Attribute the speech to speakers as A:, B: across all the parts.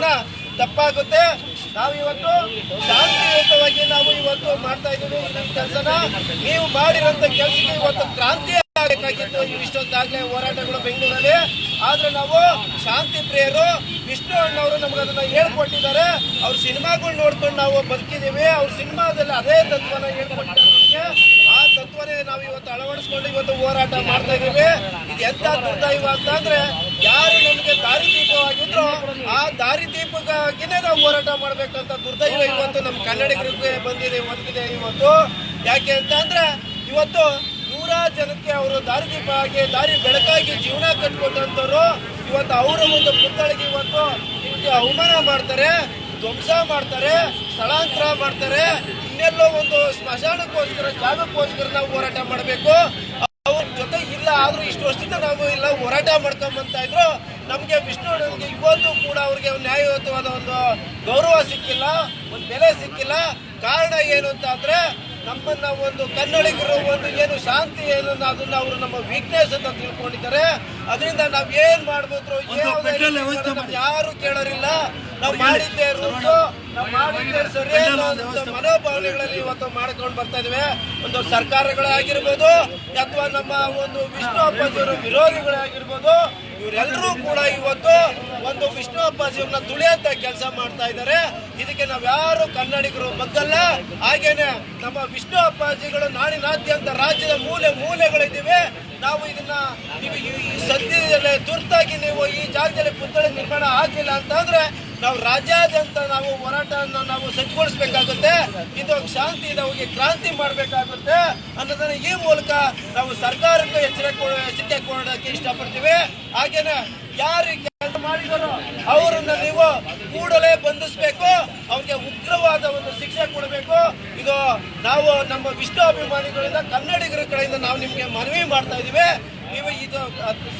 A: ಅನ್ನೋದನ್ನ ತಪ್ಪಾಗುತ್ತೆ. ನಾವು ಇವತ್ತು ಶಾಂತಿಯುತವಾಗಿ ನಾವು ಇವತ್ತು ಮಾಡ್ತಾ ಇದ್ದೀವಿ. ಕೆಲಸನ ನೀವು ಮಾಡಿರೋಂಥ ಕೆಲಸಕ್ಕೆ ಇವತ್ತು ಕ್ರಾಂತಿ ಆಗಬೇಕಾಗಿತ್ತು. ಇಷ್ಟೊಂದಾಗಲೇ ಹೋರಾಟಗಳು ಬೆಂಗಳೂರಲ್ಲಿ. ಆದ್ರೆ ನಾವು ಶಾಂತಿ ಪ್ರಿಯರು. ವಿಷ್ಣು ಅಣ್ಣವರು ನಮ್ಗೆ ಅದನ್ನ ಹೇಳ್ಕೊಟ್ಟಿದ್ದಾರೆ. ಅವ್ರ ಸಿನಿಮಾಗಳು ನೋಡ್ಕೊಂಡು ನಾವು ಬದುಕಿದೀವಿ ಅವ್ರ ಸಿನಿಮಾದಲ್ಲಿ ಅದೇ ತತ್ವನ ಹೇಳ್ಕೊಟ್ಟಿದ್ದಾರೆ ಆ ನಾವು ಇವತ್ತು ಅಳವಡಿಸ್ಕೊಂಡು ಇವತ್ತು ಹೋರಾಟ ಮಾಡ್ತಾ ಇದೀವಿ ಇದು ಎಂತ ದುರ್ದೈವ ಅಂತಂದ್ರೆ ಯಾರು ನಮಗೆ ದಾರಿದೀಪವಾಗಿದ್ರು ಆ ದಾರಿದೀಪಕ್ಕಾಗಿನೇ ನಾವು ಹೋರಾಟ ಮಾಡ್ಬೇಕಂತ ದುರ್ದೈವ ಇವತ್ತು ನಮ್ಮ ಕನ್ನಡಿಗರಿಗೆ ಬಂದಿದೆ, ಒದಗಿದೆ ಇವತ್ತು. ಯಾಕೆ ಅಂತ ಅಂದ್ರೆ ಇವತ್ತು ನೂರಾರು ಜನಕ್ಕೆ ಅವರು ದಾರಿದೀಪ ಆಗಿ ದಾರಿ ಬೆಳಕಾಗಿ ಜೀವನ ಕಟ್ಕೊಂಡಂತವ್ರು ಇವತ್ತು ಅವರ ಒಂದು ಪುತ್ಥಳಿಗೆ ಇವತ್ತು ಅವಮಾನ ಮಾಡ್ತಾರೆ, ಧ್ವಂಸ ಮಾಡ್ತಾರೆ, ಸ್ಥಳಾಂತರ ಮಾಡ್ತಾರೆ. ಇನ್ನೆಲ್ಲೋ ಒಂದು ಸ್ಮಶಾನಕ್ಕೋಸ್ಕರ, ಜಾಗಕ್ಕೋಸ್ಕರ ನಾವು ಹೋರಾಟ ಮಾಡಬೇಕು. ಅವ್ರ ಜೊತೆ ಇಲ್ಲ, ಆದ್ರೂ ಇಷ್ಟು ವರ್ಷದಿಂದ ನಾವು ಇಲ್ಲ, ಹೋರಾಟ ಮಾಡ್ಕೊಂಬಂತ ಇದ್ರು. ನಮ್ಗೆ ವಿಷ್ಣು ನಮ್ಗೆ ಇವತ್ತು ಕೂಡ ಅವ್ರಿಗೆ ನ್ಯಾಯಯುತವಾದ ಒಂದು ಗೌರವ ಸಿಕ್ಕಿಲ್ಲ, ಒಂದು ಬೆಲೆ ಸಿಕ್ಕಿಲ್ಲ. ಕಾರಣ ಏನು ಅಂತ ಅಂದ್ರೆ ನಮ್ಮನ್ನ ಒಂದು ಕನ್ನಡಿಗರು ಒಂದು ಏನು ಶಾಂತಿ ಏನು ಅದನ್ನ ಅವರು ನಮ್ಮ ವೀಕ್ನೆಸ್ ಅಂತ ತಿಳ್ಕೊಂಡಿದ್ದಾರೆ. ಅದರಿಂದ ನಾವ್ ಏನ್ ಮಾಡ್ಬೋದ್ರು ಯಾರು ಕೇಳೋರಿಲ್ಲ. ನಾವು ಮಾಡಿದ್ದೇ ಇರೋದು ನಾವು ಮಾಡಿದ್ದೆ ಸರಿ ಮನೋಭಾವನೆಗಳಲ್ಲಿ ಇವತ್ತು ಮಾಡ್ಕೊಂಡು ಬರ್ತಾ ಇದೀವಿ ಒಂದು ಸರ್ಕಾರಗಳಾಗಿರ್ಬೋದು ಅಥವಾ ನಮ್ಮ ಒಂದು ವಿಷ್ಣು ಅಪ್ಪಾಜಿಯವರ ವಿರೋಧಿಗಳೇ ಆಗಿರ್ಬೋದು ಇವರೆಲ್ಲರೂ ಕೂಡ ಇವತ್ತು ಒಂದು ವಿಷ್ಣು ಅಪ್ಪಾಜಿಯವ್ರನ್ನ ತುಳಿಯಂತ ಕೆಲಸ ಮಾಡ್ತಾ ಇದ್ದಾರೆ. ಇದಕ್ಕೆ ನಾವ್ಯಾರು ಕನ್ನಡಿಗರು ಬಗ್ಗಲ್ಲ. ಹಾಗೇನೆ ನಮ್ಮ ವಿಷ್ಣು ಅಪ್ಪಾಜಿಗಳು ನಾಡಿನಾದ್ಯಂತ ರಾಜ್ಯದ ಮೂಲೆ ಮೂಲೆಗಳಿದ್ದೀವಿ. ನಾವು ಇದನ್ನ ನೀವು ಈ ಸದ್ಯದಲ್ಲೇ ತುರ್ತಾಗಿ ನೀವು ಈ ಜಾಗದಲ್ಲಿ ಪುತ್ಥಳಿ ನಿರ್ಮಾಣ ಆಗಲಿಲ್ಲ ಅಂತಂದ್ರೆ ನಾವು ರಾಜ್ಯಾದ್ಯಂತ ನಾವು ಹೋರಾಟವನ್ನು ನಾವು ಸಜ್ಜುಗೊಳಿಸಬೇಕಾಗುತ್ತೆ ಇದು ಶಾಂತಿ ನಮಗೆ ಕ್ರಾಂತಿ ಮಾಡಬೇಕಾಗುತ್ತೆ ಅನ್ನೋದನ್ನ ಈ ಮೂಲಕ ನಾವು ಸರ್ಕಾರಕ್ಕೆ ಎಚ್ಚರಿಕೆ ಎಚ್ಚರಿಕೆ ಕೊಡೋದಕ್ಕೆ ಇಷ್ಟಪಡ್ತೀವಿ. ಹಾಗೇನೆ ಯಾರು ಕೆಲಸ ಮಾಡಿದಾರೋ ಅವರನ್ನ ನೀವು ಕೂಡಲೇ ಬಂಧಿಸಬೇಕು. ಅವ್ರಿಗೆ ಉಗ್ರವಾದ ಒಂದು ಶಿಕ್ಷೆ ಕೊಡಬೇಕು. ಇದು ನಾವು ನಮ್ಮ ವಿಷ್ಣು ಅಭಿಮಾನಿಗಳಿಂದ ಕನ್ನಡಿಗರ ಕಡೆಯಿಂದ ನಾವು ನಿಮಗೆ ಮನವಿ ಮಾಡ್ತಾ ಇದೀವಿ ನೀವು ಇದು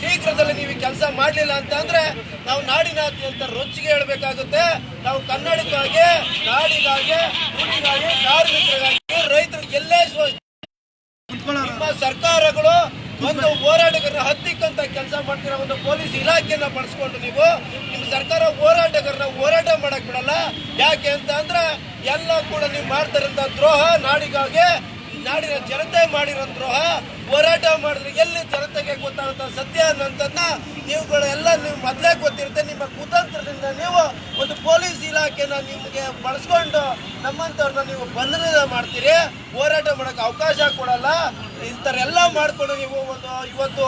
A: ಶೀಘ್ರದಲ್ಲಿ ನೀವು ಕೆಲಸ ಮಾಡಲಿಲ್ಲ ಅಂತ ಅಂದ್ರೆ ನಾವು ನಾಡಿನಾದ್ಯಂತ ರೊಚ್ಚಿಗೆ ಹೇಳಬೇಕಾಗುತ್ತೆ. ನಾವು ಕನ್ನಡಕ್ಕಾಗಿ, ನಾಡಿಗಾಗಿ ನುಡಿಗಾಗಿ ಕಾರ್ಮಿಕರಿಗಾಗಿ ರೈತರು ಎಲ್ಲೇ ನಿಮ್ಮ ಸರ್ಕಾರಗಳು ಒಂದು ಹೋರಾಟಗಾರ ಹತ್ತಿಕ್ಕಂತ ಕೆಲಸ ಮಾಡ್ತಿರೋ ಒಂದು ಪೊಲೀಸ್ ಇಲಾಖೆಯನ್ನ ಬಳಸ್ಕೊಂಡು ನೀವು, ನಿಮ್ಮ ಸರ್ಕಾರ ಹೋರಾಟಗಾರನ ಹೋರಾಟ ಮಾಡಕ್ ಬಿಡಲ್ಲ. ಯಾಕೆ ಅಂತ ಅಂದ್ರೆ ಎಲ್ಲ ಕೂಡ ನೀವು ಮಾಡ್ತಾರಂತ ದ್ರೋಹ ನಾಡಿಗಾಗಿ ನಾಡಿನ ಜನತೆ ಮಾಡಿರೋ ದ್ರೋಹ, ಹೋರಾಟ ಮಾಡಿದ್ರೆ ಎಲ್ಲಿ ಜನತೆಗೆ ಗೊತ್ತಾಗುತ್ತ ಸತ್ಯ ಅನ್ನೋಂಥದ್ದನ್ನ ನೀವುಗಳೆಲ್ಲ ನೀವು ಮೊದಲೇ ಗೊತ್ತಿರುತ್ತೆ. ನಿಮ್ಮ ಕುತಂತ್ರದಿಂದ ನೀವು ಒಂದು ಪೊಲೀಸ್ ಇಲಾಖೆನ ನಿಮಗೆ ಬಳಸ್ಕೊಂಡು ನಮ್ಮಂಥವ್ರನ್ನ ನೀವು ಬಂಧನ ಮಾಡ್ತೀರಿ. ಹೋರಾಟ ಮಾಡೋಕ್ಕೆ ಅವಕಾಶ ಕೊಡಲ್ಲ. ಇಂಥರೆಲ್ಲ ಮಾಡ್ಕೊಂಡು ನೀವು ಒಂದು ಇವತ್ತು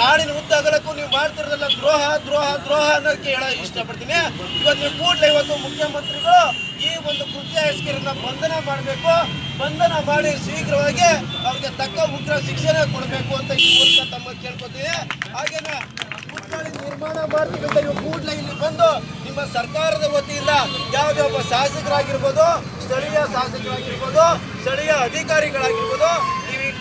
A: ನಾಡಿನ ಉದ್ದಗಲಕ್ಕೂ ನೀವು ಮಾಡ್ತಿರೋದಲ್ಲ ದ್ರೋಹ ದ್ರೋಹ ದ್ರೋಹ ಅನ್ನೋದಕ್ಕೆ ಹೇಳ ಇಷ್ಟಪಡ್ತೀನಿ. ಇವತ್ತು ನೀವು ಕೂಡಲೇ ಇವತ್ತು ಮುಖ್ಯಮಂತ್ರಿಗಳು ಈ ಒಂದು ಕೃತ್ಯ ಎಸಗಿರನ್ನ ಬಂಧನ ಮಾಡಬೇಕು. ಬಂಧನ ಮಾಡಿ ಶೀಘ್ರವಾಗಿ ಅವ್ರಿಗೆ ತಕ್ಕ ಉಗ್ರ ಶಿಕ್ಷಣ ಕೊಡಬೇಕು ಅಂತ ಈ ಮೂಲಕ ತಮ್ಮ ಕೇಳ್ಕೊತೀನಿ ಹಾಗೇನೆ ನಿರ್ಮಾಣ ಮಾಡ್ತೀವಿ ನೀವು ಕೂಡಲೇ ಇಲ್ಲಿ ಬಂದು ನಿಮ್ಮ ಸರ್ಕಾರದ ವತಿಯಿಂದ ಯಾವುದೇ ಒಬ್ಬ ಶಾಸಕರಾಗಿರ್ಬೋದು, ಸ್ಥಳೀಯ ಶಾಸಕರಾಗಿರ್ಬೋದು, ಸ್ಥಳೀಯ ಅಧಿಕಾರಿಗಳಾಗಿರ್ಬೋದು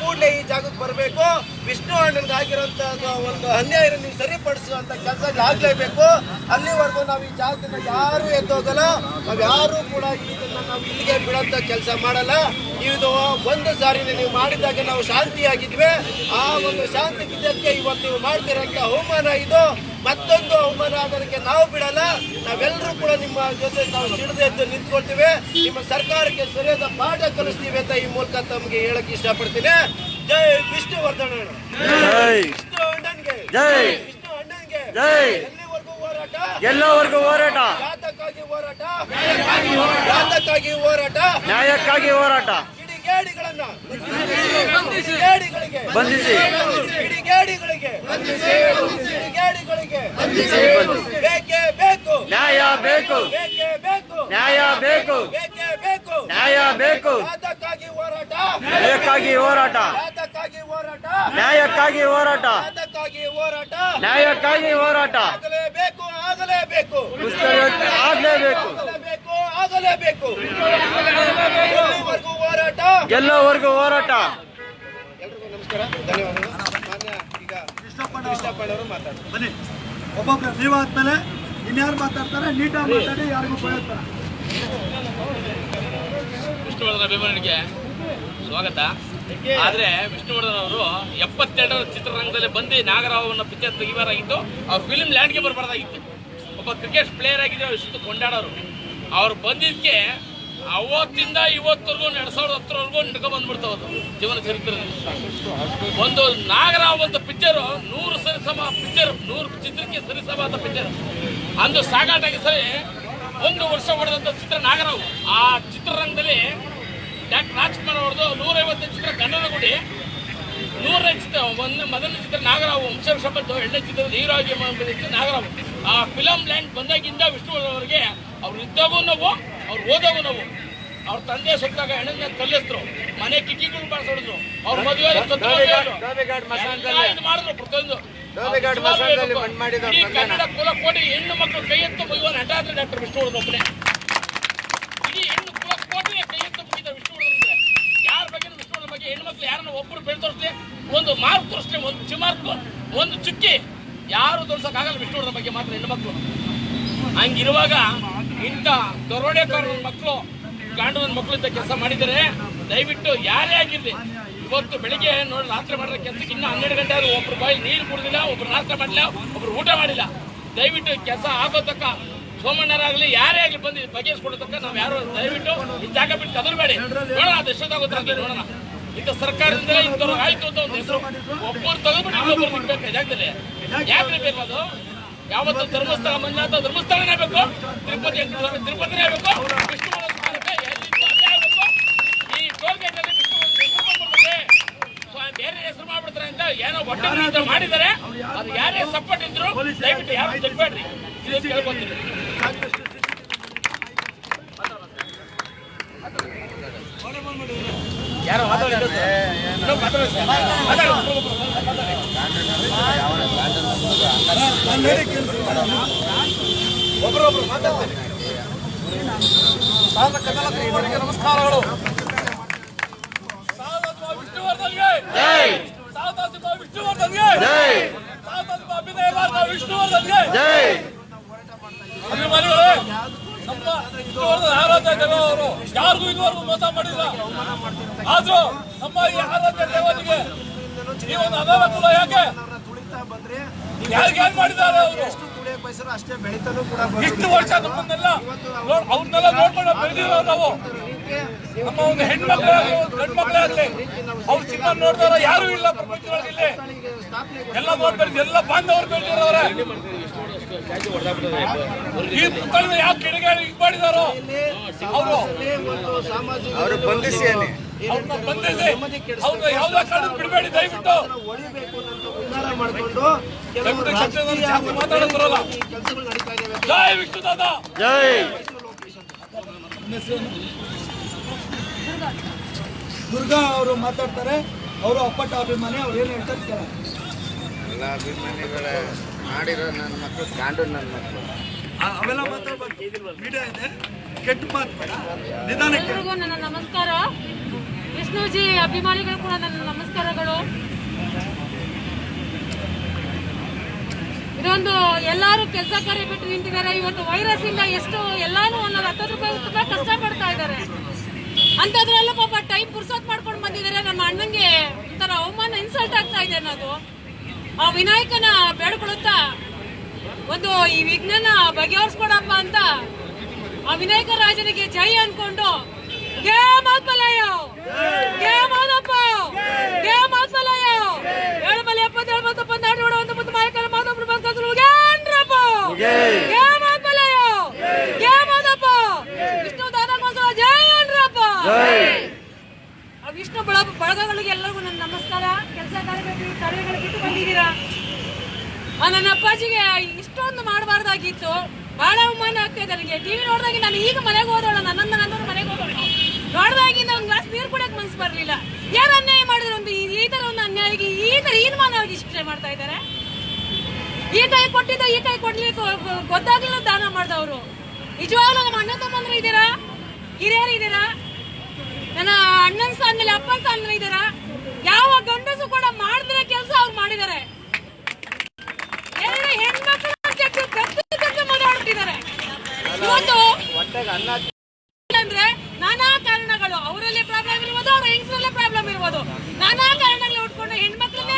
A: ಕೂಡಲೇ ಈ ಜಾಗಕ್ಕೆ ಬರಬೇಕು. ವಿಷ್ಣು ಅಣ್ಣನಿಗೆ ಆಗಿರೋಂಥ ಒಂದು ಅನ್ಯಾಯ ನೀವು ಸರಿಪಡಿಸುವಂಥ ಕೆಲಸ ಆಗಲೇಬೇಕು. ಅಲ್ಲಿವರೆಗೂ ನಾವು ಈ ಜಾಗದಿಂದ ಯಾರು ಎದ್ದೋಗಲ್ಲ ನಾವು ಯಾರು ಕೂಡ ಇದನ್ನ ನಾವು ಇಲ್ಲಿಗೆ ಬಿಡೋಂಥ ಕೆಲಸ ಮಾಡಲ್ಲ. ಇದು ಒಂದು ಸಾರಿ ನೀವು ಮಾಡಿದಾಗ ನಾವು ಶಾಂತಿಯಾಗಿದ್ವಿ. ಆ ಒಂದು ಶಾಂತಿ ಬಿದ್ದಕ್ಕೆ ಇವತ್ತು ನೀವು ಮಾಡ್ತಿರೋಂಥ ಅವಮಾನ ಇದು. ಮತ್ತೊಂದು ಅವಮಾನ ಆಗೋದಕ್ಕೆ ನಾವು ಬಿಡಲ್ಲ. ನಾವೆಲ್ಲರೂ ಕೂಡ ನಿಮ್ಮ ಜೊತೆ ನಾವು ಸಿಡಿದು ಎದ್ದು ನಿಂತ್ಕೊಳ್ತೀವಿ. ನಿಮ್ಮ ಸರ್ಕಾರಕ್ಕೆ ಸರಿಯಾದ ಪಾಠ ಕಲಿಸ್ತೀವಿ ಅಂತ ಈ ಮೂಲಕ ತಮಗೆ ಹೇಳಕ್ ಇಷ್ಟಪಡ್ತೀನಿ. ಜೈ ವಿಷ್ಣುವರ್ಧನ. ವಿಷ್ಣು ಅಣ್ಣನ್ಗೆ.
B: ಜೈ.
A: ವಿಷ್ಣು ಅಣ್ಣನ್ಗೆ.
B: ಜೈ.
A: ಎಲ್ಲಿವರೆಗೂ ಹೋರಾಟ?
B: ಎಲ್ಲವರೆಗೂ ಹೋರಾಟ.
A: ಜಾತಕ್ಕಾಗಿ ಹೋರಾಟ? ಜಾತಕ್ಕಾಗಿ ಹೋರಾಟ?
B: ನ್ಯಾಯಕ್ಕಾಗಿ ಹೋರಾಟ.
A: ಕಿಡಿಗೇಡಿಗಳನ್ನ ಕಿಡಿಗೇಡಿಗಳಿಗೆ
B: ಬಂಧಿಸಿ.
A: ಕಿಡಿಗೇಡಿಗಳಿಗೆ ಕಿಡಿಗೇಡಿಗಳಿಗೆ ಬೇಕೇ ಬೇಕು.
B: ನ್ಯಾಯ ಬೇಕು.
A: ಬೇಕೇ ಬೇಕು.
B: ನ್ಯಾಯ ಬೇಕು.
A: ಬೇಕೇ ಬೇಕು.
B: ನ್ಯಾಯ ಬೇಕು.
A: ಯಾತಕ್ಕಾಗಿ ಹೋರಾಟ.
B: ನ್ಯಾಯಕ್ಕಾಗಿ ಹೋರಾಟ.
A: ಯಾತಕ್ಕಾಗಿ ಹೋರಾಟ.
B: ನ್ಯಾಯಕ್ಕಾಗಿ ಹೋರಾಟ.
A: ಯಾತಕ್ಕಾಗಿ ಹೋರಾಟ.
B: ನ್ಯಾಯಕ್ಕಾಗಿ ಹೋರಾಟ.
A: ಆಗಲೇಬೇಕು ಆಗಲೇಬೇಕು.
B: ಆಗ್ಲೇಬೇಕು.
A: ಆಗಲೇಬೇಕು ಹೋರಾಟ.
B: ಎಲ್ಲವರೆಗೂ ಹೋರಾಟ.
A: ಎಲ್ರಿಗೂ ನಮಸ್ಕಾರ. ಧನ್ಯವಾದಗಳು. ಮಾನ್ಯ ಈಗ ಕೃಷ್ಣಪ್ಪನವರು. ಮಾತಾಡ್ತಾರೆ.
C: ಬನ್ನಿ. ಒಬ್ಬೊಬ್ಬರು ನೀವು ಆದ್ಮೇಲೆ ಇನ್ಯಾರು ಮಾತಾಡ್ತಾರೆ ನೀಟಾಗಿ ಮಾತಾಡಿ ಯಾರಿಗೂ ಭಯೋತ್ತರ
D: ವಿಷ್ಣುವರ್ಧನ್ ಅಭಿಮಾನಿಗೆ ಸ್ವಾಗತ. ಆದ್ರೆ ವಿಷ್ಣುವರ್ಧನ್ ಅವರು ಎಪ್ಪತ್ತೆರಡರ ಚಿತ್ರರಂಗದಲ್ಲಿ ಬಂದು ನಾಗರಾವನ್ನ ಪಿಕ್ಚರ್ ತೆಗಿಬಾರಾಗಿತ್ತು ಆ ಫಿಲ್ಮ್ ಲ್ಯಾಂಡ್ಗೆ ಬರಬಾರ್ದಾಗಿತ್ತು. ಒಬ್ಬ ಕ್ರಿಕೆಟ್ ಪ್ಲೇಯರ್ ಆಗಿದ್ರೆ ಇಷ್ಟು ಕೊಂಡಾಡೋರು. ಅವ್ರು ಬಂದಿದ್ದಕ್ಕೆ ಅವತ್ತಿಂದ ಇವತ್ತರೆಗೂ ಎರಡು ಸಾವಿರದ ಹತ್ತರವರೆಗೂ ನಡ್ಕೊ ಬಂದ್ಬಿಡ್ತಾವದು ಜೀವನ ಚರಿತ್ರೆ. ಒಂದು ನಾಗರಾವ್ ಅಂತ ಪಿಕ್ಚರು, ನೂರು ಸರಿಸಮ ಪಿಕ್ಚರ್, ನೂರು ಚಿತ್ರಕ್ಕೆ ಸರಿಸಮಾದ ಪಿಕ್ಚರ್. ಅಂದು ಸಾಗಾಟಾಗಿ ಸರಿ, ಒಂದು ವರ್ಷ ಹೊಡೆದಂತ ಚಿತ್ರ ನಾಗರಾವ್. ಆ ಚಿತ್ರರಂಗದಲ್ಲಿ ಡಾಕ್ಟರ್ ರಾಜ್ಕುಮಾರ್ ಅವ್ರದ್ದು ನೂರೈವತ್ತು ಚಿತ್ರ ಕನ್ನಡ ಗುಡಿ ನೂರನೇ ಚಿತ್ರ, ಒಂದು ಮೊದಲನೇ ಚಿತ್ರ ನಾಗರಾವ್ ವಂಶವೃಷ ಬಂತು ಎರಡನೇ ಚಿತ್ರದ ಹೀರೋ ಆಗಿ ನಾಗರಾವ್ ನಾಗರಾವು. ಆ ಫಿಲಂ ಲ್ಯಾಂಡ್ ಬಂದಾಗಿಂದ ವಿಷ್ಣುವರ್ಧನ್ ಅವರಿಗೆ ಅವ್ರು ಇದ್ದಾಗೂ ನಾವು ಅವ್ರು ಓದಾಗೂ ನಾವು. ಅವ್ರ ತಂದೆ ಸತ್ತಾಗ ಹೆಣ್ಣನ್ನ ಕಲ್ಲಿಸಿದ್ರು ಮನೆ ಕಿಟಿಗಳು ಬಾರಿಸೋಡಿದ್ರು ಅವ್ರ ಮದುವೆ ಮಾಡಿದ್ರು ಪ್ರತಿಯೊಂದು. ಕನ್ನಡ ಕುಲ ಕೋಟಿ ಹೆಣ್ಣು ಮಕ್ಕಳು ಕೈ ಎತ್ತು ಮುಗಿಯುವ ನಟ ಆದ್ರೆ ಡಾಕ್ಟರ್ ವಿಷ್ಣುವರ್ಧನ್ ಒಬ್ಬನೇ ಇಡೀ ಹೆಣ್ಣು ಕುಲ ಕೋಟಿ ಕೈ ಎತ್ತು ಮುಗಿದ ವಿಷ್ಣುವರ್ಧನ್ ಅಂದ್ರೆ ಯಾರ ಬಗ್ಗೆ ವಿಷ್ಣುವರ್ಧನ್ ಬಗ್ಗೆ ಹೆಣ್ಮಕ್ಳು ಯಾರನ್ನ ಒಬ್ಬರು ಬೆಳೆ ತೋರಿಸ್ಲಿ ಒಂದು ಮಾರ್ಕ್ ತೋರಿಸ್ಲಿ ಒಂದು ಚಿಮಾರ್ಕ್ ಒಂದು ಚುಕ್ಕಿ. ಯಾರು ತೋರ್ಸಕ್ಕಾಗಲ್ಲ ವಿಷ್ಣುವರ್ಧನ್ ಬಗ್ಗೆ ಮಾತ್ರ ಹೆಣ್ಣು ಮಕ್ಕಳು ಹಂಗಿರುವಾಗ ಇಂಥ ದರೋಡೆಕಾರ ಮಕ್ಕಳು, ಗಾಂಡವನ ಮಕ್ಕಳು ಇಂಥ ಕೆಲಸ ಮಾಡಿದರೆ ದಯವಿಟ್ಟು ಯಾರೇ ಆಗಿರಲಿ, ಇವತ್ತು ಬೆಳಿಗ್ಗೆ ನೋಡಿ ರಾತ್ರಿ ಮಾಡಿದ ಕೆಲಸಕ್ಕೆ ಇನ್ನೂ ಹನ್ನೆರಡು ಗಂಟೆ ಆದರೂ ಒಬ್ರು ಬಾಯಿ ನೀರು ಕುಡಿದಿಲ್ಲ, ಒಬ್ರು ನಾಷ್ಟ ಮಾಡಿಲ್ಲ ಒಬ್ರು ಊಟ ಮಾಡಿಲ್ಲ. ದಯವಿಟ್ಟು ಕೆಲಸ ಆಗೋತಕ್ಕ ಸೋಮಣ್ಣರಾಗಲಿ, ಯಾರೇ ಆಗಲಿ ಬಂದು ಬಗೆಹರಿಸ್ಕೊಡತಕ್ಕ ನಾವು ಯಾರು ದಯವಿಟ್ಟು ಈ ಜಾಗ ಬಿಟ್ಟು ಕದರ್ಬೇಡಿ. ನೋಡೋಣ, ಅದು ಎಷ್ಟೊತ್ತಾಗುತ್ತೆ ನೋಡೋಣ. ಇಂಥ ಸರ್ಕಾರದಿಂದ ಇಂಥವ್ರು ಆಯ್ತು ಅಂತ ಒಂದು ಹೆಸರು. ಒಬ್ಬರು ತಗೋಬಿಟ್ಟು ಇನ್ನೊಬ್ಬರು ಬಿಡ್ಬೇಕು ಜಾಗದಲ್ಲಿ. ಯಾಕೆ ಬೇಕು ಅದು? ಯಾವತ್ತು ಧರ್ಮಸ್ಥಳ ಮಂಜಾತ ಧರ್ಮಸ್ಥಳನೇ ಬೇಕು ತಿರುಪತಿ ತಿರುಪತಿನೇ ಬೇಕು ವಿಷ್ಣು ಈ ಟೋಲ್ ಗೇಟ್ ಅಲ್ಲಿ ವಿಷ್ಣು ಹೆಸರು ಬರ್ಬೇಕು. ಸ್ವ- ಬೇರೆ ಹೆಸರು ಮಾಡ್ಬಿಡ್ತಾರೆ ಅಂತ ಏನೋ ಒಟ್ಟೆ ಮಾಡಿದ್ದಾರೆ. ಅದು ಯಾರೇ ಸಪೋರ್ಟ್ ಇದ್ರು ದಯವಿಟ್ಟು ಯಾರು ತೆಗ್ಬೇಡ್ರಿ ಇದು ಕೇಳ್ಕೊತೀನಿ. ಯಾರೋ ಮಾತಾಡಿ ಸರ್.
A: ಮಾತಾಡ್ತೇನೆ ನಮಸ್ಕಾರಗಳು
D: ವಿಷ್ಣುವರ್ಧನ್ಗೆ ವಿಷ್ಣುವರ್ಧನ್ಗೆ ವಿಷ್ಣುವರ್ಧನ್ಗೆ ನಮ್ಮ ವಿಷ್ಣುವರ್ಧನ್ ಆರಾಧ್ಯ ದೇವ ಅವರು ಯಾರಿಗೂ ಇದುವರೆಗೂ ಮೋಸ ಮಾಡಿಲ್ಲ ಆದ್ರೂ ನಮ್ಮ ಈ ಆರಾಧ್ಯ ದೇವನಿಗೆ ಈ ಒಂದು ಅನಾನುಕೂಲ ಯಾಕೆ ಮಾಡಿದ್ದಾರೆ ಅವರು?
A: ಎಷ್ಟು ತುಳಿಯಕ್ ಬಯಸ್ತಾರೋ ಅಷ್ಟೇ ಬೆಳಿತಾನೂ ಕೂಡ
D: ಇಷ್ಟು ವರ್ಷ ನಮ್ಮನ್ನೆಲ್ಲ ನೋಡ್- ಅವ್ರನ್ನೆಲ್ಲ ನೋಡ್ಕೊಂಡು ಬೆಳೆದಿರೋ ನಾವು. ನಮ್ಮ ಒಂದು ಹೆಣ್ಮಕ್ಳೇ ಒಂದು ಗಂಡು ಮಕ್ಳೇ ಆಗಲಿ ಅವ್ರ ಸಿನಿಮಾ ನೋಡಿದವರು ಯಾರು ಇಲ್ಲ ಪ್ರಪಂಚದೊಳಗೆ ಇಲ್ಲಿ. ಎಲ್ಲ ನೋಡ್ಬೇಡಿ ಎಲ್ಲ ಬಾಂಧವರು ಬೆಳೆದಿರೋರೆ. ಈ ಕಿಡಿಗೇಡಿ ಹಿಂಗ್ ಮಾಡಿದಾರೋ? ಅವರು
A: ಒಂದು ಸಾಮಾಜಿಕ
B: ಅವರು ಬಂಧಿಸಿ ಅನ್ನಿ
D: ಅವ್ರನ್ನ ಬಂಧಿಸಿ ಅವ್ರನ್ನ ಯಾವ್ದೇ ಕಾರಣಕ್ಕೆ ಬಿಡಬೇಡಿ ದಯವಿಟ್ಟು.
A: ಉದ್ದಾರ ಮಾಡ್ಕೊಂಡು ಕೆಲವು. ಕೆಲಸಗಳು ನಡೀತಾ ಇದಾವೆ
D: ಜೈ ವಿಷ್ಣು ದಾದಾ
B: ಜೈ.
C: ದುರ್ಗಾ ಅವರು ಮಾತಾಡ್ತಾರೆ ಅವರು ಅಪ್ಪಟ ಅಭಿಮಾನಿ ಅವ್ರು ಏನು ಹೇಳ್ತಾರೆ ಕೇಳ
E: ಎಲ್ಲ ಅಭಿಮಾನಿಗಳೇ ಮಾಡಿರೋ ನನ್ನ ಮಕ್ಕಳು ಕಾಂಡು ನನ್ನ ಮಕ್ಕಳು.
C: ಅವೆಲ್ಲ ಮಾತಾಡ್ಬಾರ್ದು. ಮೀಡಿಯಾ ಇದೆ. ಕೆಟ್ಟ ಮಾತು ಬೇಡ. ನಿಧಾನಕ್ಕೆ
F: ನನ್ನ ನಮಸ್ಕಾರ. ವಿಷ್ಣುಜಿ ಅಭಿಮಾನಿಗಳು ಕೂಡ ನನ್ನ ನಮಸ್ಕಾರಗಳು. ಇದೊಂದು ಎಲ್ಲಾರು ಕೆಲಸ ಕಾರ್ಯ ಬಿಟ್ಟು ನಿಂತಿದ್ದಾರೆ. ಇವತ್ತು ವೈರಸ್ ಇಂದ ಎಷ್ಟು ಎಲ್ಲಾನು ಒಂದೊಂದು ಹತ್ತು ರೂಪಾಯಿ ತುಂಬಾ ಕಷ್ಟ ಪಡ್ತಾ ಇದ್ದಾರೆ. ಅಂತದ್ರಲ್ಲೂ ಪಾಪ ಟೈಮ್ ಪುರ್ಸೋತ್ ಮಾಡ್ಕೊಂಡು ಬಂದಿದ್ದಾರೆ. ನಮ್ಮ ಅಣ್ಣಂಗೆ ಒಂಥರ ಅವಮಾನ ಇನ್ಸಲ್ಟ್ ಆಗ್ತಾ ಇದೆ ಅನ್ನೋದು. ಆ ವಿನಾಯಕನ ಬೇಡ್ಕೊಳುತ್ತಾ ಒಂದು ಈ ವಿಘ್ನನ ಬಗೆಹರಿಸ್ಕೊಡಪ್ಪ ಅಂತ ಆ ವಿನಾಯಕ ರಾಜನಿಗೆ ಜೈ ಅನ್ಕೊಂಡು ಹೇಳ್ಬಲ್ಯಪ್ಪ ಮಾತ್ಮಲಯ ಗೆ ಮಾದಪ್ಪ ವಿಷ್ಣು ದಾನಗೋಸ್ಕರ ಜೈ ಅನ್ರಪ್ಪ ವಿಷ್ಣು ಬಳ ಬಳಗಗಳಿಗೆ ಎಲ್ಲರಿಗೂ ನನ್ನ ನಮಸ್ಕಾರ. ಕೆಲಸ ಕಾರ್ಯಗಳು ಕಾರ್ಯಗಳು ಬಿಟ್ಟು ಬಂದಿದ್ದೀರಾ? ನನ್ನ ಅಪ್ಪಾಜಿಗೆ ಇಷ್ಟೊಂದು ಮಾಡಬಾರ್ದಾಗಿತ್ತು. ಬಹಳ ಅವಮಾನ ಆಗ್ತಾ ಇದೆ ನನಗೆ. ಟಿವಿ ನೋಡಿದಾಗ ನಾನು ಈಗ ಮನೆಗೆ ಹೋದೋಳ ನನ್ನನ್ನ ನನ್ನವ್ರು ಮನೆಗೆ ಹೋದೋಳು ನೋಡಿದಾಗಿಂದ ಒಂದು ಗ್ಲಾಸ್ ನೀರು ಕುಡಿಯೋಕೆ ಮನ್ಸು ಬರಲಿಲ್ಲ. ಯಾರು ಅನ್ಯಾಯ ಮಾಡಿದ್ರು ಒಂದು ಈ- ತರ ಒಂದು ಅನ್ಯಾಯಕ್ಕೆ ಈ ತರ ಹೀನಮಾನವಾಗಿ ಶಿಕ್ಷೆ ಮಾಡ್ತಾ ಇದ್ದಾರೆ? ಈ ಕೈ ಕೊಟ್ಟಿದ್ದು, ಈ ಕೈ ಕೊಡ್ಲಿಕ್ಕೆ ಗೊತ್ತಾಗ್ಲಿಲ್ಲ ದಾನ ಮಾಡಿದವರು. ನಿಜವಾಗ್ಲೂ ನಮ್ಮ ಅಣ್ಣ ತಮ್ಮಂದ್ರೆ ಇದ್ದೀರಾ? ಹಿರಿಯರು ಇದ್ದೀರಾ? ನನ್ನ ಅಣ್ಣನ ಸ್ಥಾನದಲ್ಲಿ ಅಪ್ಪನ ಸ್ಥಾನದಲ್ಲಿ ಇದ್ದೀರಾ? ಯಾವ ಗಂಡಸು ಕೂಡ ಮಾಡಿದ್ರೆ ಕೆಲಸ ಅವ್ರು ಮಾಡಿದ್ದಾರೆ. ಅಂದ್ರೆ ನಾನಾ ಕಾರಣಗಳು. ಅವರಲ್ಲಿ ಪ್ರಾಬ್ಲಮ್ ಇರ್ಬೋದು, ಅವ್ರ ಹೆಂಗಸರಲ್ಲೇ ಪ್ರಾಬ್ಲಮ್ ಇರ್ಬೋದು. ನಾನಾ ಕಾರಣಗಳು ಉಟ್ಕೊಂಡು ಹೆಣ್ಮಕ್ಳನ್ನೇ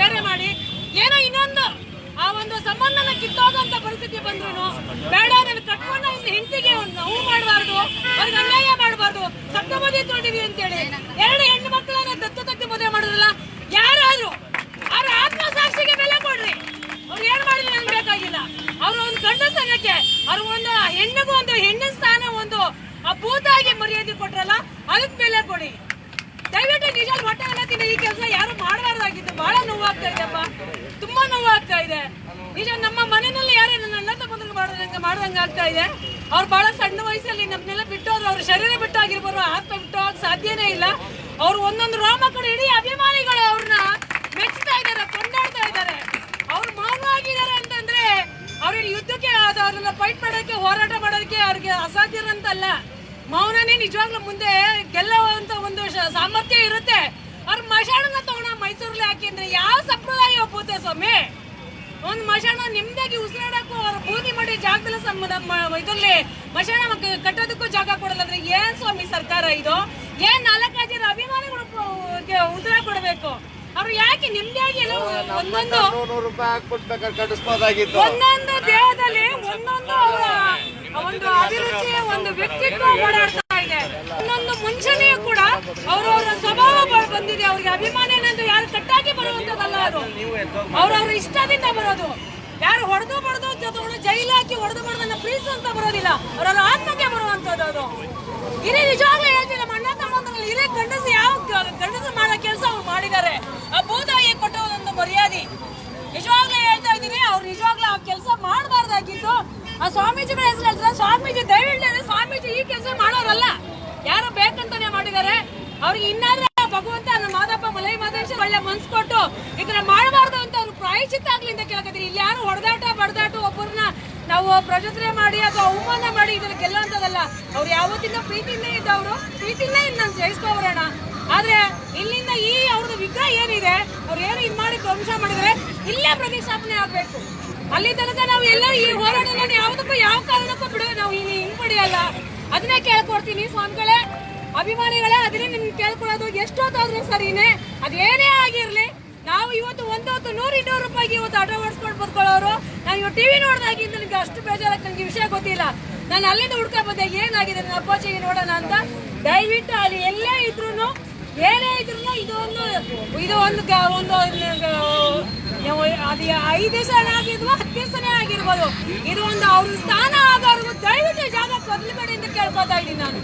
F: ಬೇರೆ ಮಾಡಿ. ಏನೋ ಇನ್ನೊಂದು ಆ ಒಂದು ಸಂಬಂಧನ ಕಿತ್ತೋಗುವಂತ ಪರಿಸ್ಥಿತಿ ಬಂದ್ರು ಬೇಡ ನಾನು ಕಟ್ಕೊಂಡ ಹೆಂಡತಿಗೆ ನೋವು ಮಾಡಬಾರ್ದು, ಅವ್ರಿಗೆ ಅನ್ಯಾಯ ಮಾಡಬಾರ್ದು ತೋಡಿವಿ ಅಂತ ಅಂತೇಳಿ. ಎರಡು ಹೆಣ್ಣು ಮಕ್ಕಳನ್ನ ದತ್ತು ತತ್ತಿ ಮದುವೆ ಮಾಡಿದ್ರಲ್ಲ, ಯಾರಾದ್ರೂ ಅವ್ರ ಆತ್ಮಸಾಕ್ಷಿಗೆ ಬೆಲೆ ಕೊಡ್ರಿ. ಅವ್ರು ಏನ್ ಮಾಡಿದ್ರು ನನ್ಗೆ ಬೇಕಾಗಿಲ್ಲ. ಅವ್ರ ಒಂದು ಗಂಡ ಸ್ಥಾನಕ್ಕೆ ಅವ್ರ ಒಂದು ಹೆಣ್ಣಿಗೂ ಒಂದು ಹೆಣ್ಣಿನ ಸ್ಥಾನ ಒಂದು ಆ ಮರ್ಯಾದೆ ಕೊಟ್ರಲ್ಲ, ಅದಕ್ಕೆ ಬೆಲೆ ಕೊಡಿ. ದಯವಿಟ್ಟು ನಿಜ ಹೊಟ್ಟೆ ಈ ಕೆಲಸ ಯಾರು ಮಾಡಬಾರ್ದಾಗಿತ್ತು. ಬಹಳ ನೋವಾಗ್ತಾ ಇದೆಪ್ಪ ನೋವಾಗ್ತಾ ಇದೆ. ನಿಜ ನಮ್ಮ ಮನೆಯಲ್ಲಿ ಯಾರೇ ನನ್ನ ಅಣ್ಣ ತಮ್ಮಂದ್ರೆ ಮಾಡ್ದಂಗೆ ಮಾಡ್ದಂಗೆ ಆಗ್ತಾ ಇದೆ. ಅವ್ರು ಬಹಳ ಸಣ್ಣ ವಯಸ್ಸಲ್ಲಿ ನಮ್ಮನ್ನೆಲ್ಲ ಬಿಟ್ಟು ಹೋದ್ರು ಅವ್ರ ಶರೀರ ಬಿಟ್ಟು ಆಗಿರ್ಬೋದು ಆತ್ಮ ಬಿಟ್ಟು ಹೋಗಕ್ ಸಾಧ್ಯನೇ ಇಲ್ಲ. ಅವ್ರು ಒಂದೊಂದು ರೋಮ ಕಡೆ ಇಡೀ ಅಭಿಮಾನಿಗಳು ಅವ್ರನ್ನ ಮೆಚ್ಚುತ್ತಾ ಇದ್ದಾರೆ, ಕೊಂಡಾಡ್ತಾ ಇದ್ದಾರೆ. ಅವ್ರು ಮೌನವಾಗಿದ್ದಾರೆ ಅಂತಂದ್ರೆ ಅವ್ರಿಗೆ ಯುದ್ಧಕ್ಕೆ ಅವ್ರನ್ನ ಫೈಟ್ ಮಾಡೋದಕ್ಕೆ ಹೋರಾಟ ಮಾಡೋದಕ್ಕೆ ಅವ್ರಿಗೆ ಅಸಾಧ್ಯ ಅಂತಲ್ಲ ಮೌನನೇ ನಿಜವಾಗ್ಲೂ ಮುಂದೆ ಗೆಲ್ಲುವಂತ ಒಂದು ಸಾಮರ್ಥ್ಯ ಇರುತ್ತೆ. ಅವ್ರ ಮಶಾಣನ ತಗೊಂಡ ಮೈಸೂರಲ್ಲಿ ಹಾಕಿ ಅಂದ್ರೆ ಯಾವ ಸಂಪ್ರದಾಯ ಒಪ್ಪುತ್ತೆ ಸ್ವಾಮಿ? ಒಂದು ಮಶಾಣ ನಿಮ್ದಾಗಿ ಉಸಿರಾಡಕ್ಕೂ ಅವ್ರ ಭೂಮಿ ಮಾಡಿ ಜಾಗದಲ್ಲಿ ಇದರಲ್ಲಿ ಮಶಾಣ ಕಟ್ಟೋದಕ್ಕೂ ಜಾಗ ಕೊಡಲ್ಲ ಅಂದ್ರೆ ಏನ್ ಸ್ವಾಮಿ ಸರ್ಕಾರ ಇದು? ಏನ್ ನಾಲ್ಕು ಜನ ಅಭಿಮಾನಿಗಳು ಉತ್ತರ ಕೊಡಬೇಕು? ಅವ್ರು ಯಾಕೆ ನಿಮ್ದಾಗಿ ಒಂದೊಂದು ಒಂದೊಂದು ದೇಹದಲ್ಲಿ ಒಂದೊಂದು ಅವರ ಒಂದು ಅಭಿರುಚಿ ಒಂದು ವ್ಯಕ್ತಿತ್ವ ಓಡಾಡ್ತಾ ಒಂದೊಂದು ಮುಂಚೆನೆಯೂ ಕೂಡ ಅವರವರ ಸ್ವಭಾವ ಬಂದಿದೆ. ಅವ್ರಿಗೆ ಅಭಿಮಾನ ಏನಂದ್ರೆ ಯಾರು ಕಟ್ಟಾಗಿ ಬರುವಂತದಲ್ಲ ಅದು. ಅವ್ರವ್ರ ಇಷ್ಟದಿಂದ ಬರೋದು. ಯಾರು ಹೊಡೆದು ಬಡದು ಅಂತ ಜೈಲು ಹಾಕಿ ಹೊಡೆದು ಬಡ್ದನ್ನ ಪ್ರೀಸ್ ಅಂತ ಬರೋದಿಲ್ಲ. ಅವರವರ ಆತ್ಮಕ್ಕೆ ಬರುವಂತದ್ದು ಅದು. ಇದೇ ನಿಜವಾಗ್ಲೂ ಹೇಳ್ತೀನಿ, ನಮ್ಮ ಅಣ್ಣ ತಮ್ಮಂದ್ರಲ್ಲಿ ಇದೇ ಗಂಡಸು ಯಾವ ಗಂಡಸು ಮಾಡೋ ಕೆಲಸ ಅವ್ರು ಮಾಡಿದ್ದಾರೆ. ಆ ಭೂತಾಯಿ ಕೊಟ್ಟ ಒಂದು ಮರ್ಯಾದೆ. ನಿಜವಾಗ್ಲೂ ಹೇಳ್ತಾ ಇದ್ದೀನಿ, ಅವ್ರು ನಿಜವಾಗ್ಲೂ ಆ ಕೆಲಸ ಮಾಡಬಾರ್ದಾಗಿತ್ತು ಆ ಸ್ವಾಮೀಜಿಗಳ ಹೆಸರು ಹೇಳ್ತಾರೆ. ಸ್ವಾಮೀಜಿ ದಯವಿಟ್ಟು ಸ್ವಾಮೀಜಿ ಈ ಕೆಲಸ ಮಾಡೋರಲ್ಲ. ಯಾರು ಬೇಕಂತಾನೆ ಮಾಡಿದ್ದಾರೆ. ಅವ್ರಿಗೆ ಇನ್ನಾದ್ರೆ ಭಗವಂತ ನಮ್ಮ ಮಾದಪ್ಪ ಮಲೈ ಮಾದೇಶ ಒಳ್ಳೆ ಮನ್ಸು ಕೊಟ್ಟು ಇದನ್ನ ಮಾಡಬಾರ್ದು ಅಂತ ಅವ್ರು ಪ್ರಾಯಶ್ಚಿತ್ತ ಆಗ್ಲಿ ಅಂತ ಕೇಳ್ಕೊತೀನಿ ಇಲ್ಲಿ ಯಾರು ಹೊಡೆದಾಟ, ಬಡದಾಟ ಒಬ್ಬರನ್ನ ನಾವು ಪ್ರಚೋದನೆ ಮಾಡಿ ಅಥವಾ ಅವಮಾನ ಮಾಡಿ ಇದನ್ನ ಗೆಲ್ಲುವಂತದಲ್ಲ ಅವ್ರು ಯಾವತ್ತಿಂದ ಪ್ರೀತಿಯಿಂದ ಇದ್ದವರು ಇಲ್ಲಿ ನಾನು ಜಯಿಸ್ಕೊಬರೋಣ ಆದ್ರೆ ಇಲ್ಲಿಂದ ಈ ಅವ್ರದ್ದು ವಿಗ್ರಹ ಏನಿದೆ, ಅವ್ರು ಏನು ಇದು ಮಾಡಿ ಧ್ವಂಸ ಮಾಡಿದ್ರೆ ಇಲ್ಲೇ ಪ್ರತಿಷ್ಠಾಪನೆ ಆಗ್ಬೇಕು. ಅಲ್ಲಿ ತನಕ ನಾವು ಎಲ್ಲ ಈ ಹೋರಾಟನ ಯಾವುದಕ್ಕೂ ಯಾವ ಕಾರಣಕ್ಕೂ ಬಿಡುವ ನಾವು ಇಲ್ಲಿ ಹಿಂಪಡೆಯಲ್ಲ ಅದನ್ನೇ ಕೇಳ್ಕೊಡ್ತೀನಿ ಸ್ವಾಮಿಗಳೇ. ಅಭಿಮಾನಿಗಳೇ, ಅದನ್ನೇ ನಿಮ್ಗೆ ಕೇಳ್ಕೊಳ್ಳೋದು. ಎಷ್ಟೊತ್ತಾದ್ರೂ ಸರಿನೇ ಅದೇನೇ ಆಗಿರ್ಲಿ, ನಾವು ಇವತ್ತು ಒಂದು ಹೊತ್ತು ನೂರು ಇನ್ನೂರು ರೂಪಾಯಿಗೆ ಇವತ್ತು ಆಟೋ ಓಡಿಸ್ಕೊಂಡು ಬರ್ಕೊಳ್ಳೋರು. ನಾನು ಇವತ್ತು ಟಿವಿ ನೋಡಿದಾಗಿಂದ ನನಗೆ ಅಷ್ಟು ಬೇಜಾರಾಗಿ ನನಗೆ ವಿಷಯ ಗೊತ್ತಿಲ್ಲ. ನಾನು ಅಲ್ಲಿಂದ ಹುಡ್ಕೊಂಡ್ ಬಂದೆ ಏನಾಗಿದೆ ನನ್ನ ಅಪ್ಪಾಜಿಗೆ ನೋಡೋಣ ಅಂತ. ದಯವಿಟ್ಟು ಅಲ್ಲಿ ಎಲ್ಲೇ ಇದ್ರು ಏನೇ ಇದ್ರು ಇದೊಂದು ಇದು ಒಂದು ಒಂದು ಅದು ಐದು ದಿವಸ ಆಗಿರ್ಬೋದು, ಹತ್ತು ದಿವಸನೇ ಆಗಿರ್ಬೋದು. ಇದು ಒಂದು ಅವ್ರ ಸ್ಥಾನ ಆಗೋರ್ಗು ದಯವಿಟ್ಟು ಜಾಗ ಕೊದ್ಲಬೇಡಿ ಅಂತ ಕೇಳ್ಕೊತಾ ಇದ್ದೀನಿ ನಾನು.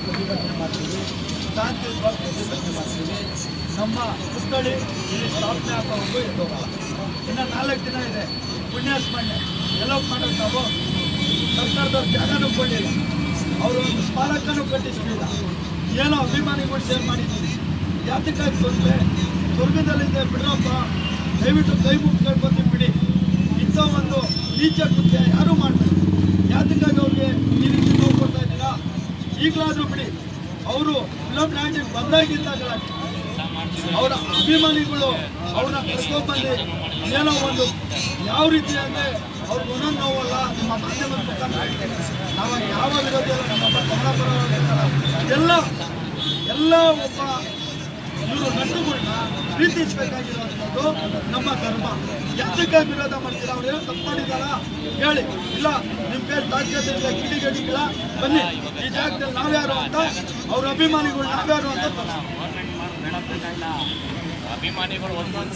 C: ಪ್ರತಿಭಟನೆ ಮಾಡ್ತೀವಿ ನಮ್ಮ ಪುತ್ಥಳಿ ಇಲ್ಲಿ ಸ್ಥಾಪನೆ ಆಗೋವರೆಗೂ ಇರ್ತೋಗಲ್ಲ ಇನ್ನು ನಾಲ್ಕು ದಿನ ಇದೆ, ಪುಣ್ಯಸ್ಮರಣೆ. ಎಲ್ಲ ಮಾಡೋದು ನಾವು. ಸರ್ಕಾರದವ್ರು ಜಾಗನೂ ಕೊಡಲಿಲ್ಲ. ಅವರು ಒಂದು ಸ್ಮಾರಕನೂ ಕಟ್ಟಿಸಲಿಲ್ಲ. ಏನೋ ಅಭಿಮಾನಿಗಳು ಶೇರ್ ಮಾಡಿದ್ದೀನಿ ಯಾತಕ್ಕಾಗಿ ತೊಂದರೆ, ಸ್ವರ್ಗದಲ್ಲಿದ್ದೆ ಬಿಡ್ರಪ್ಪ, ದಯವಿಟ್ಟು ಕೈ ಮುಗಿಸ್ಕೊಂಡು ಬಂದು ಬಿಡಿ. ಇಂಥ ಒಂದು ನೀಚ ಕೃತ್ಯ ಯಾರೂ ಮಾಡಬೇಕು ಯಾತಕ್ಕಾಗಿ ಅವ್ರಿಗೆ ಈ ರೀತಿ ನೋವು ಕೊಡ್ತಾ ಇದ್ದೀರಾ? ಈಗಲಾದರೂ ಬಿಡಿ. ಅವರು ಫಿಲಂ ರಾಜ್ಯ ಬಂದಾಗಿದ್ದಾಗ ಅವರ ಅಭಿಮಾನಿಗಳು ಅವ್ರನ್ನ ಕರ್ಕೊಂಡ್ಬಂದು ಏನೋ ಒಂದು ಯಾವ ರೀತಿ ಅಂದರೆ ಅವ್ರಿಗೆ ಒಂದೊಂದು ನೋವಲ್ಲ ನಮ್ಮ ಮಾಧ್ಯಮದ ಮುಖಾಂತರ. ನಾವು ಯಾವ ವಿರೋಧ ಅಲ್ಲ ನಮ್ಮ ಎಲ್ಲ ಒಬ್ಬ ಇವರು ನಟುಗಳನ್ನ ಪ್ರೀತಿಸಬೇಕಾಗಿರುವಂಥದ್ದು ನಮ್ಮ ಧರ್ಮ. ಯಾತಕ್ಕೆ ವಿರೋಧ ಮಾಡ್ತೀರಾ? ಅವ್ರು ಏನೋ ತಪ್ಪು ಮಾಡಿದಾರ? ಹೇಳಿ. ಇಲ್ಲ ನಿಮ್ಮ ಕೈ ತಾಕತ್ತಿಲ್ಲ ಕಿಡಿಗೇಡಿಗಳ. ಬನ್ನಿ ಈ ಜಾಗದಲ್ಲಿ ನಾವ್ಯಾರು ಅಂತ ಅವ್ರ ಅಭಿಮಾನಿಗಳು ನಾವ್ಯಾರು ಅಂತ.
D: ಅಭಿಮಾನಿಗಳು ಒಂದೊಂದು